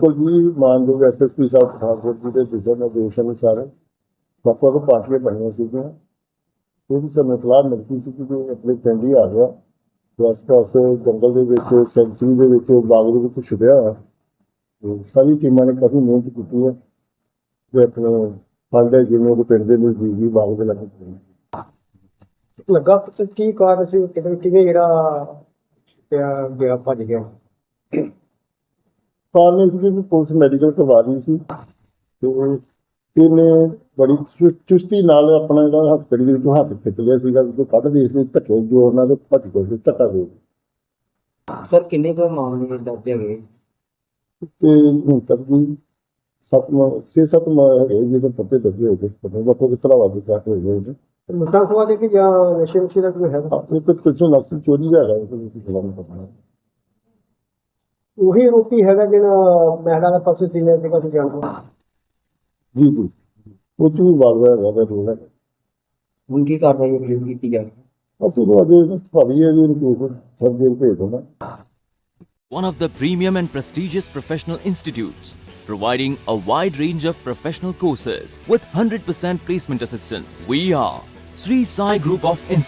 ਬਿਲਕੁਲ ਜੀ ਮਾਨਯੋਗ ਐਸਐਸਪੀ ਸਾਹਿਬ ਪਠਾਨਕੋਟ ਜੀ ਦੇ ਦਿਸ਼ਾ ਨਿਰਦੇਸ਼ ਅਨੁਸਾਰ ਵੱਖ ਵੱਖ ਪਾਰਟੀਆਂ ਬਣੀਆਂ ਸੀਗੀਆਂ। ਉਹਦੀ ਸਮੇਂ ਸਲਾਹ ਮਿਲਦੀ ਸੀ ਕਿ ਜੋ ਆਪਣੇ ਪਿੰਡ ਹੀ ਆ ਗਿਆ। ਆਸ-ਪਾਸ ਜੰਗਲ ਦੇ ਵਿੱਚ, ਸੈਂਚਰੀ ਦੇ ਵਿੱਚ, ਬਾਗ ਦੇ ਵਿੱਚ ਛੁਪਿਆ ਹੋਇਆ। ਸਾਰੀ ਟੀਮਾਂ ਨੇ ਕਾਫੀ ਮਿਹਨਤ ਕੀਤੀ ਹੈ ਤੇ ਆਪਣੇ ਫੰਡੇ ਜਿਵੇਂ ਉਹ ਪਿੰਡ ਦੇ ਨਜ਼ਦੀਕ ਹੀ ਬਾਗ ਦੇ ਲੱਗੇ ਪਏ। ਲੱਗਾ ਕਿ ਕੀ ਕਾਰਨ ਸੀ? ਕਿਵੇਂ ਜਿਹੜਾ ਗਿਆ ਭੱਜ ਗਿਆ? ਕਾਰਨ ਇਹ ਸੀ ਕਿ ਪੁਲਿਸ ਮੈਡੀਕਲ ਕਰਵਾ ਰਹੀ ਸੀ। ਤੇ ਇਹਨੇ ਬੜੀ ਚੁ- ਚੁਸਤੀ ਨਾਲ ਆਪਣਾ ਜਿਹੜਾ ਹਸਪਤਾਲ ਦੇ ਵਿੱਚੋਂ ਹੱਥ ਖਿੱਚ ਲਿਆ ਸੀਗਾ ਕਿ ਕੱਢ ਦੇ ਸੀ ਧੱਕੇ ਜੋਰ ਨਾਲ ਤੇ ਭੱਜ ਗਏ ਸੀ ਧੱਕਾ ਦੇ। ਸਰ ਕਿੰਨੇ ਕੁ ਮਾਮਲੇ ਦਰਜ ਹੈਗੇ? ਤੇ ਹੁਣ ਤੱਕ ਜੀ ਸੱਤ ਮ- ਛੇ ਸੱਤ ਮ- ਹੈਗੇ ਜਿਹਦੇ ਪੱਤੇ ਦੱਸੇ ਹੋਏ ਤੇ ਪਤਾ ਵੱਖੋ ਕਿਤਰਾ ਵਾਦੀ ਸਾਥ ਹੋਏ ਹੋਏ ਨੇ ਮੁੱਦਾ ਖਵਾ ਦੇ ਕਿ ਜਾਂ ਨਸ਼ੇ ਨੁਸ਼ੇ ਦਾ ਕੋਈ ਹੈਗਾ? ਆਪਣੇ ਕੋਲ ਕੁਝ ਨਸਲ ਚੋਰੀ ਦਾ ਹੈਗਾ ਉਹ ਤੁਸੀਂ ਖਿਲਾਫ ਨਹੀਂ ਪਤਾ ਉਹੀ ਰੋਪੀ ਹੈਗਾ ਜਿਹੜਾ ਮਹਿਲਾ ਦਾ ਪਰਸ ਸੀ ਨੇ ਜਿਹੜਾ ਸੀ ਜਾਣਦੇ ਜੀ ਜੀ ਉਹ ਚ ਵੀ ਵਾਲਵਾ ਹੈਗਾ ਦਾ ਰੋਲ ਹੈ ਹੁਣ ਕੀ ਕਾਰਵਾਈ ਅਗਲੀ ਕੀਤੀ ਜਾ ਰਹੀ ਅਸੀਂ ਉਹ ਅਜੇ ਸਫ਼ਾਈ ਹੈ ਜੀ ਰਿਪੋਰਟ ਸਰਦੇ ਭੇਜ ਦੇਣਾ one of the premium and prestigious professional institutes, providing a wide range of professional courses with 100% placement assistance. We are Sri Sai Group of Institutes.